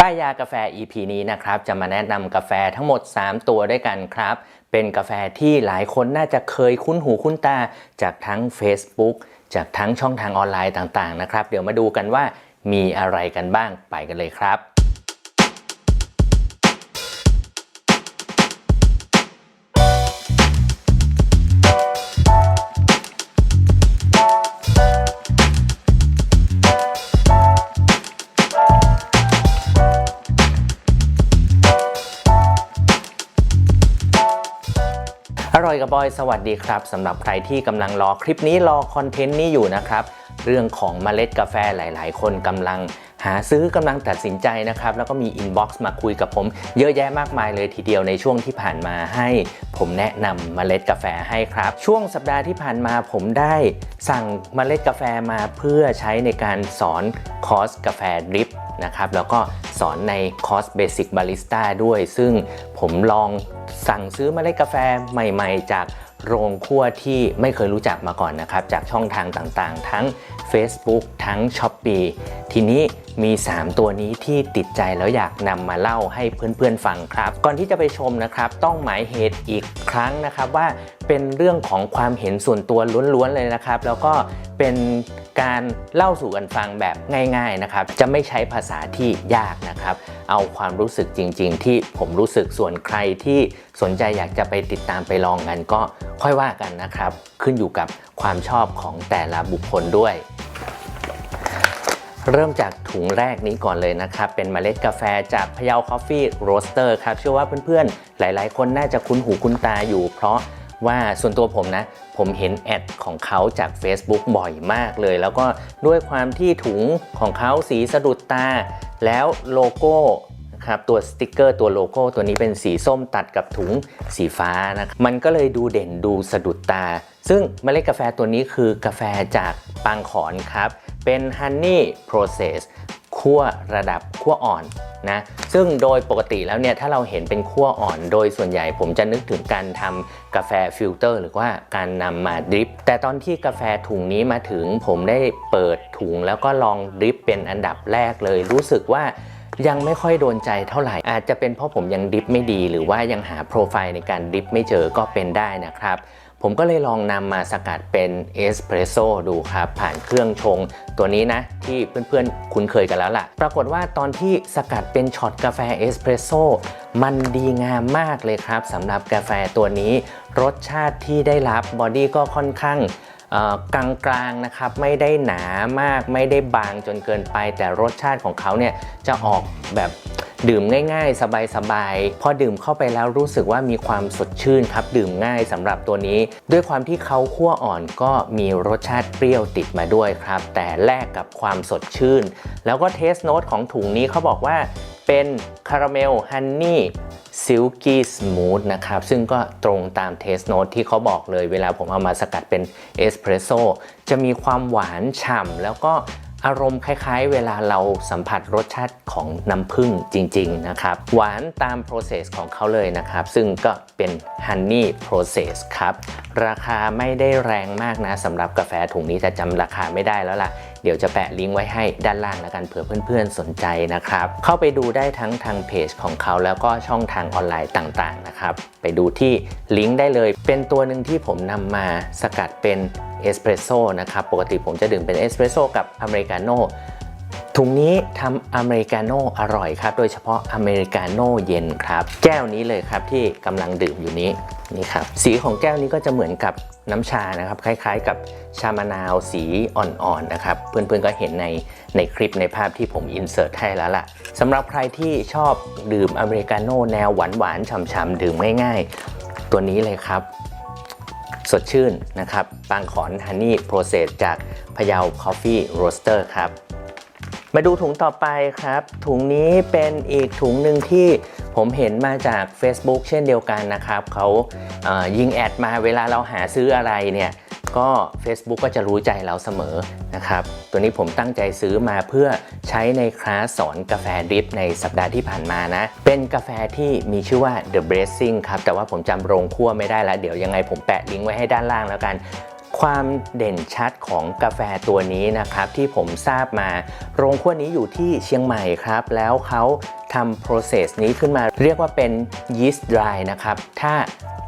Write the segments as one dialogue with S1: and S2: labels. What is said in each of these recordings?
S1: ป้ายยากาแฟ EP นี้นะครับจะมาแนะนำกาแฟทั้งหมด 3 ตัวด้วยกันครับ เป็นกาแฟที่หลายคนน่าจะเคยคุ้นหูคุ้นตา จากทั้ง Facebook จากทั้งช่องทางออนไลน์ต่างๆนะครับ เดี๋ยวมาดูกันว่ามีอะไรกันบ้างไปกันเลยครับ กับบอยสวัสดีครับสำหรับใครที่กำลังรอคลิปนี้รอคอนเทนต์นี้อยู่นะครับ เรื่องของเมล็ดกาแฟหลาย ๆ คนกำลังหาซื้อกำลังตัดสินใจนะครับ แล้วก็มีอินบ็อกซ์มาคุยกับผม เยอะแยะมากมายเลยทีเดียวในช่วงที่ผ่านมาให้ ผมแนะนำเมล็ดกาแฟให้ครับ ช่วงสัปดาห์ที่ผ่านมาผมได้สั่งเมล็ดกาแฟมาเพื่อใช้ในการสอนคอร์สกาแฟดริป นะครับ แล้วก็สอนในคอร์สเบสิกบาริสต้าด้วย ซึ่งผมลองสั่งซื้อเมล็ดกาแฟใหม่ ๆ จากโรงคั่วที่ไม่เคยรู้จักมาก่อนนะครับ จากช่องทางต่างๆ ทั้ง Facebook ทั้ง s h อ p e e ทีนี้มี 3 ตัวนี้ที่ติดใจแล้วอยากนำมาเล่าให้เพื่อนๆฟังครับ ก่อนที่จะไปชมนะครับ ต้องหมายเหตุอีกครั้งนะครับว่าเป็นเรื่องของความเห็นส่วนตัวล้วนๆเลยนะครับ แล้วก็เป็นการเล่าสู่กันฟังแบบง่ายๆนะครับ จะไม่ใช้ภาษาที่ยากนะครับ เอาความรู้สึกจริง ๆ ที่ผมรู้สึกส่วนใครที่สนใจอยากจะไปติดตามไปลองกันก็ค่อยว่ากันนะครับ ขึ้นอยู่กับความชอบของแต่ละบุคคลด้วย เริ่มจากถุงแรกนี้ก่อนเลยนะครับ เป็นเมล็ดกาแฟจากพเยาคอฟฟี่โรสเตอร์ครับ เชื่อว่าเพื่อนๆ หลายๆ คนน่าจะคุ้นหูคุ้นตาอยู่ เพราะว่าส่วนตัวผมนะ ผมเห็นแอดของเขาจาก Facebook บ่อยมากเลย แล้วก็ด้วยความที่ถุงของเขาสีสะดุดตา แล้วโลโก้ครับตัวสติกเกอร์ตัวโลโก้ตัวนี้เป็นสีส้มตัดกับถุงสีฟ้านะครับมันก็เลยดูเด่นดูสะดุดตา ซึ่งเมล็ดกาแฟตัวนี้คือกาแฟจากปางขอนครับ เป็น Honey Process คั่วระดับคั่วอ่อนนะซึ่งโดยปกติแล้วเนี่ยถ้าเราเห็นเป็นคั่วอ่อน โดยส่วนใหญ่ผมจะนึกถึงการทำกาแฟฟิลเตอร์หรือว่าการนำมาดริป แต่ตอนที่กาแฟถุงนี้มาถึงผมได้เปิดถุงแล้วก็ลองดริปเป็นอันดับแรกเลย รู้สึกว่ายังไม่ค่อยโดนใจเท่าไหร่ อาจจะเป็นเพราะผมยังดริปไม่ดี หรือว่ายังหาโปรไฟล์ในการดริปไม่เจอก็เป็นได้นะครับ ผมก็เลยลองนำมาสกัดเป็นเอสเพรสโซ่ดูครับ ผ่านเครื่องชงตัวนี้นะ ที่เพื่อนๆ คุ้นเคยกันแล้วล่ะ ปรากฏว่าตอนที่สกัดเป็นช็อตกาแฟเอสเพรสโซ่มันดีงามมากเลยครับสำหรับกาแฟตัวนี้ รสชาติที่ได้รับบอดี้ก็ค่อนข้างกลางกลางๆนะครับไม่ได้หนามากไม่ได้บางจนเกินไป แต่รสชาติของเขาเนี่ยจะออกแบบ ดื่มง่ายๆ สบายๆ พอดื่มเข้าไปแล้วรู้สึกว่ามีความสดชื่นครับ ดื่มง่ายสำหรับตัวนี้ ด้วยความที่เขาคั่วอ่อนก็มีรสชาติเปรี้ยวติดมาด้วยครับ แต่แลกกับความสดชื่น แล้วก็เทสโนตของถุงนี้เขาบอกว่าเป็นคาราเมลฮันนี่ซิลกี้สมูทนะครับ ซึ่งก็ตรงตามเทสโนตที่เขาบอกเลย เวลาผมเอามาสกัดเป็นเอสเพรสโซจะมีความหวานฉ่ำแล้วก็ อารมณ์คล้ายๆ เวลาเราสัมผัสรสชาติของน้ำผึ้งจริง ๆ นะครับ หวานตาม process ของเขาเลยนะครับ ซึ่งก็เป็น honey process ครับ ราคาไม่ได้แรงมากนะสำหรับกาแฟถุงนี้แต่จำราคาไม่ได้แล้วล่ะ เดี๋ยวจะแปะลิงก์ไว้ให้ด้านล่างแล้วกันเผื่อเพื่อนๆสนใจนะครับ เข้าไปดูได้ทั้งทางเพจของเขาแล้วก็ช่องทางออนไลน์ต่างๆนะครับ ไปดูที่ลิงก์ได้เลย เป็นตัวหนึ่งที่ผมนำมาสกัดเป็นเอสเปรสโซ่นะครับ ปกติผมจะดื่มเป็นเอสเปรสโซ่กับอเมริกาโน่ ถุงนี้ทำอเมริกาโน่อร่อยครับ โดยเฉพาะอเมริกาโน่เย็นครับ แก้วนี้เลยครับที่กำลังดื่มอยู่นี้นี่ครับสีของแก้วนี้ก็จะเหมือนกับน้ำชานะครับ คล้ายๆ กับชามะนาวสีอ่อนๆนะครับ เพื่อนๆก็เห็นในในคลิปในภาพที่ผมอินเสิร์ตให้แล้วล่ะสำหรับใครที่ชอบดื่มอเมริกาโน่แนวหวานๆฉ่ำๆดื่มง่ายๆ ตัวนี้เลยครับสดชื่นนะครับ ปางขอนฮันนี่โปรเซสจากพะเยาคอฟฟี่โรสเตอร์ครับ มาดูถุงต่อไปครับ ถุงนี้เป็นอีกถุงหนึ่งที่ผมเห็นมาจาก Facebook เช่นเดียวกันนะครับเขาเยิงแอดมาเวลาเราหาซื้ออะไรเนี่ยก็ Facebook ก็จะรู้ใจเราเสมอนะครับตัวนี้ผมตั้งใจซื้อมาเพื่อใช้ในคลาสสอนกาแฟดริปในสัปดาห์ที่ผ่านมานะ เป็นกาแฟที่มีชื่อว่า The Blessing ครับ แต่ว่าผมจำโรงคั่วไม่ได้แล้ว เดี๋ยวยังไงผมแปะลิงก์ไว้ให้ด้านล่างแล้วกัน ความเด่นชัดของกาแฟตัวนี้นะครับที่ผมทราบมา โรงคั่วนี้อยู่ที่เชียงใหม่ครับ แล้วเขาทำ process นี้ขึ้นมาเรียกว่าเป็น yeast dry นะครับ ถ้า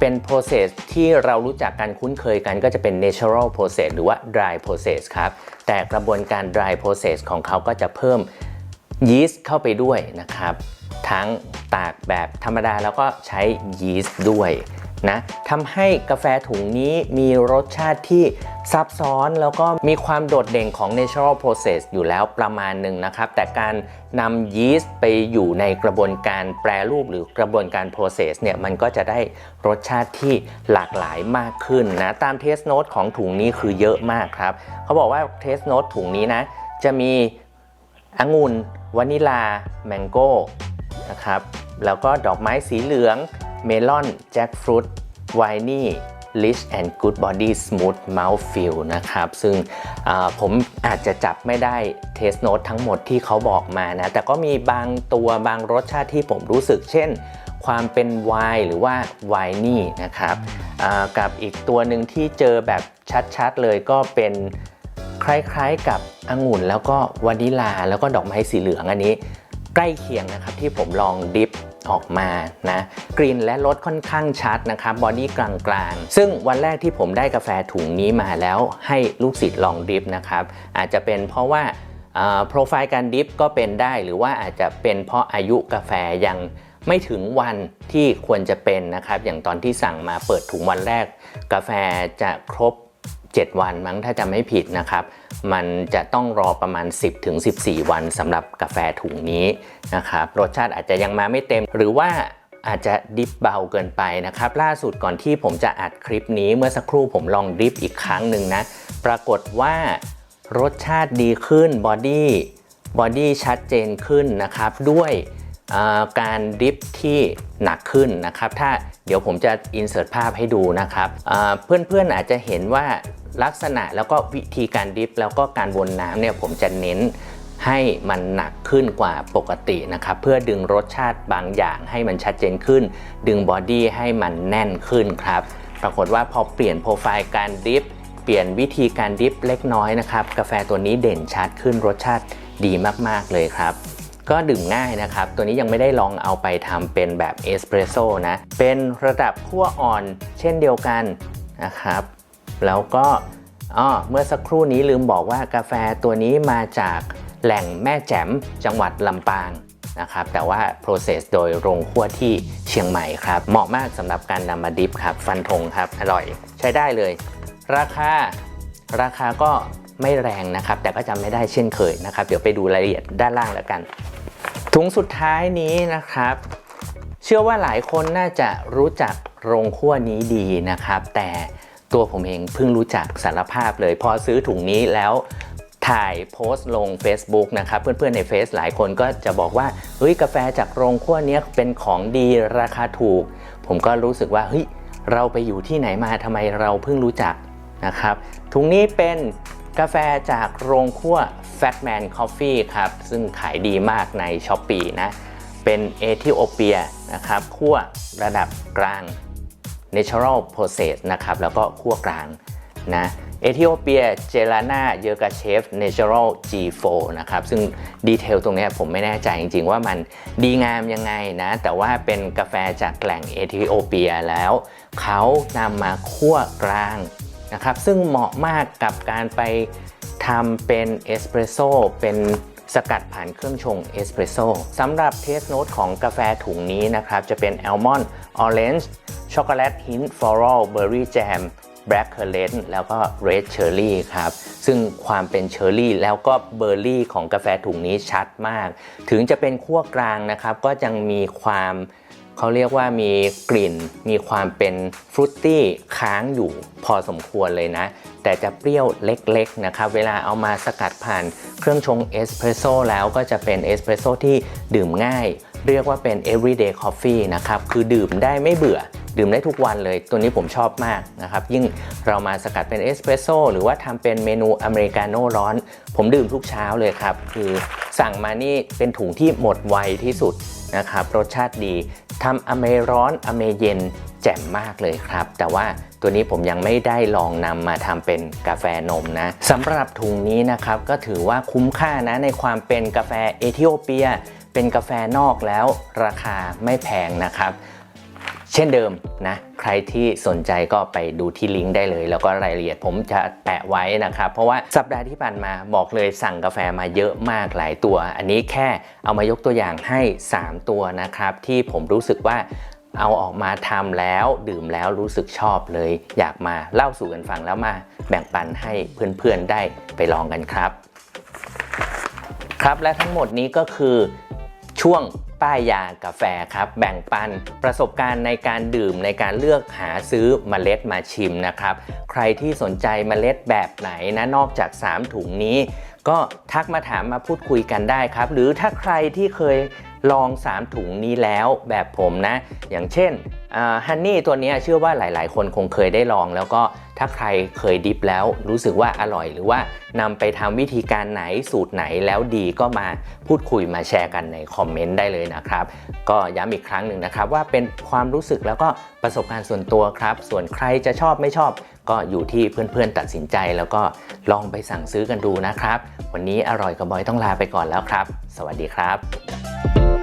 S1: เป็น process ที่เรารู้จักกันคุ้นเคยกันก็จะเป็น natural process หรือว่า dry process ครับ แต่กระบวนการ dry process ของเขาก็จะเพิ่มยีสต์เข้าไปด้วยนะครับ ทั้งตากแบบธรรมดาแล้วก็ใช้ยีสต์ด้วย นะทำให้กาแฟถุงนี้มีรสชาติที่ซับซ้อนแล้วก็มีความโดดเด่นของ natural process อยู่แล้วประมาณหนึ่งนะครับ แต่การนำยีสต์ไปอยู่ในกระบวนการแปรรูปหรือกระบวนการ process เนี่ยมันก็จะได้รสชาติที่หลากหลายมากขึ้นนะตามเทสโน e ของถุงนี้คือเยอะมากครับ เขาบอกว่าเทสโน e ถุงนี้นะ จะมีองุ่นวานิลาแมงโก้นะครับแล้วก็ดอกไม้สีเหลือง เมลอนแจ็คฟรุตไวนี่ลิชแอนด์กูดบอดี้สมูทเมลฟิลนะครับ ซึ่งอ่าผมอาจจะจับไม่ได้เทสโน e ทั้งหมดที่เขาบอกมานะ แต่ก็มีบางตัวบางรสชาติที่ผมรู้สึก เช่น ความเป็นไวน์หรือว่าไวนี่นะครับอ่ากับอีกตัวหนึ่งที่เจอแบบชัดๆเลยก็เป็นคล้ายๆกับองุ่นแล้วก็วานิลา แล้วก็ดอกไม้สีเหลืองอันนี้ ใกล้เคียงนะครับที่ผมลองดิฟ ออกมานะกลิ่นและรสค่อนข้างชัดนะครับบอดี้กลางๆ ซึ่งวันแรกที่ผมได้กาแฟถุงนี้มาแล้วให้ลูกศิษย์ลองดิฟนะครับอาจจะเป็นเพราะว่าโปรไฟล์การดิฟก็เป็นได้หรือว่าอาจจะเป็นเพราะอายุกาแฟยังไม่ถึงวันที่ควรจะเป็นนะครับ อย่างตอนที่สั่งมาเปิดถุงวันแรก กาแฟจะครบ 7 วันมั้งถ้าจะไม่ผิดนะครับ มันจะต้องรอประมาณ 10ถึง14 วันสำหรับกาแฟถุงนี้นะครับรสชาติอาจจะยังมาไม่เต็ม หรือว่าอาจจะดิฟเบาเกินไปนะครับ ล่าสุดก่อนที่ผมจะอัดคลิปนี้เมื่อสักครู่ผมลองดิฟอีกครั้งหนึ่งนะ ปรากฏว่ารสชาติดีขึ้นบอดี้บอดี้ชัดเจนขึ้นนะครับ ด้วย การดิฟที่หนักขึ้นนะครับ ถ้าเดี๋ยวผมจะอินเสิร์ตภาพให้ดูนะครับเพื่อนๆอาจจะเห็นว่าลักษณะแล้วก็วิธีการดิฟแล้วก็การวนน้ำเนี่ยผมจะเน้นให้มันหนักขึ้นกว่าปกตินะครับ เพื่อดึงรสชาติบางอย่างให้มันชัดเจนขึ้น ดึงบอดี้ให้มันแน่นขึ้นครับ ปรากฏว่าพอเปลี่ยนโปรไฟล์การดิฟเปลี่ยนวิธีการดิฟเล็กน้อยนะครับ กาแฟตัวนี้เด่นชัดขึ้นรสชาติดีมาก ๆ เลยครับ ก็ดื่มง่ายนะครับ ตัวนี้ยังไม่ได้ลองเอาไปทำเป็นแบบเอสเปรสโซ่นะ เป็นระดับคั่วอ่อนเช่นเดียวกันนะครับ แล้วก็อ้อเมื่อสักครู่นี้ลืมบอกว่ากาแฟตัวนี้มาจากแหล่งแม่แจ่มจังหวัดลำปางนะครับ แต่ว่า process โดยโรงคั่วที่เชียงใหม่ครับ เหมาะมากสำหรับการนำมาดิฟครับ ฟันธงครับ อร่อยใช้ได้เลย ราคา ราคาก็ไม่แรงนะครับ แต่ก็จำไม่ได้เช่นเคยนะครับ เดี๋ยวไปดูรายละเอียดด้านล่างแล้วกัน ถุงสุดท้ายนี้นะครับ เชื่อว่าหลายคนน่าจะรู้จักโรงคั่วนี้ดีนะครับ แต่ตัวผมเองเพิ่งรู้จักสารภาพเลย พอซื้อถุงนี้แล้วถ่ายโพสต์ลง Facebook นะครับ เพื่อนๆในเฟซหลายคนก็จะบอกว่าเฮ้ยกาแฟจากโรงคั่วนี้เป็นของดีราคาถูก ผมก็รู้สึกว่าเฮ้ยเราไปอยู่ที่ไหนมาทำไมเราเพิ่งรู้จักนะครับถุงนี้เป็น กาแฟจากโรงคั่ว Fatman Coffee ครับ ซึ่งขายดีมากใน s h อ p e e นะ เป็นเอธิโอเปียนะครับคั่วระดับกลาง natural process นะครับ แล้วก็คั่วกลางนะเอธิโอเปียเจลานาเยอกาเชฟ natural G4 นะครับ ซึ่งดีเทลตรงนี้ผมไม่แน่ใจจริงๆ ว่ามันดีงามยังไงนะ แต่ว่าเป็นกาแฟจากแหล่งเอธิโอเปียแล้ว เขานำมาคั่วกลาง นะครับซึ่งเหมาะมากกับการไปทำเป็นเอสเปรสโซ่เป็นสกัดผ่านเครื่องชงเอสเปรสโซ่สำหรับเทสโนตของกาแฟถุงนี้นะครับ จะเป็นแอลมอนด์ออเรนจ์ช็อกโกแลตฮินต์ฟลอรัลเบอร์รี่แจมแบล็คเคอร์เลนแล้วก็เรดเชอร์รี่ครับ ซึ่งความเป็นเชอร์รี่แล้วก็เบอร์รี่ของกาแฟถุงนี้ชัดมาก ถึงจะเป็นขั้วกลางนะครับ ก็ยังมีความ เขาเรียกว่ามีกลิ่น มีความเป็นฟรุตตี้ค้างอยู่พอสมควรเลยนะ แต่จะเปรี้ยวเล็กๆนะครับ เวลาเอามาสกัดผ่านเครื่องชงเอสเปรสโซ่แล้วก็จะเป็นเอสเปรสโซ่ที่ดื่มง่าย เรียกว่าเป็น everyday coffee นะครับ คือดื่มได้ไม่เบื่อดื่มได้ทุกวันเลย ตัวนี้ผมชอบมากนะครับ ยิ่งเรามาสกัดเป็นเอสเปรสโซ่หรือว่าทำเป็นเมนูอเมริกาโน่ร้อน ผมดื่มทุกเช้าเลยครับ คือสั่งมานี่เป็นถุงที่หมดไวที่สุดนะครับ รสชาติดี ทำอเมร้อนอเมเย็นแจ่มมากเลยครับ แต่ว่าตัวนี้ผมยังไม่ได้ลองนำมาทำเป็นกาแฟนมนะสำหรับถุงนี้นะครับก็ถือว่าคุ้มค่านะในความเป็นกาแฟเอธิโอเปีย เป็นกาแฟนอกแล้วราคาไม่แพงนะครับ เช่นเดิมนะ ใครที่สนใจก็ไปดูที่ลิงก์ได้เลย แล้วก็รายละเอียดผมจะแปะไว้นะครับ เพราะว่าสัปดาห์ที่ผ่านมาบอกเลยสั่งกาแฟมาเยอะมากหลายตัว อันนี้แค่เอามายกตัวอย่างให้ 3 ตัวนะครับ ที่ผมรู้สึกว่าเอาออกมาทำแล้วดื่มแล้วรู้สึกชอบเลย อยากมาเล่าสู่กันฟังแล้วมาแบ่งปันให้เพื่อนๆได้ไปลองกันครับ ครับและทั้งหมดนี้ก็คือช่วง ป้ายยากาแฟครับ แบ่งปันประสบการณ์ในการดื่มในการเลือกหาซื้อเมล็ดมาชิมนะครับ ใครที่สนใจเมล็ดแบบไหนนะนอกจาก 3 ถุงนี้ ก็ทักมาถามมาพูดคุยกันได้ครับ หรือถ้าใครที่เคยลอง 3 ถุงนี้แล้วแบบผมนะ อย่างเช่น ฮันนี่ตัวนี้เชื่อว่าหลาย ๆ คนคงเคยได้ลอง แล้วก็ถ้าใครเคยดิฟแล้วรู้สึกว่าอร่อยหรือว่านำไปทำวิธีการไหนสูตรไหนแล้วดีก็มาพูดคุยมาแชร์กันในคอมเมนต์ได้เลยนะครับ ก็ย้ำอีกครั้งหนึ่งนะครับว่าเป็นความรู้สึกแล้วก็ประสบการณ์ส่วนตัวครับ ส่วนใครจะชอบไม่ชอบ ก็อยู่ที่เพื่อน ๆ ตัดสินใจ แล้วก็ลองไปสั่งซื้อกันดูนะครับ วันนี้อร่อยกับบอยต้องลาไปก่อนแล้วครับ สวัสดีครับ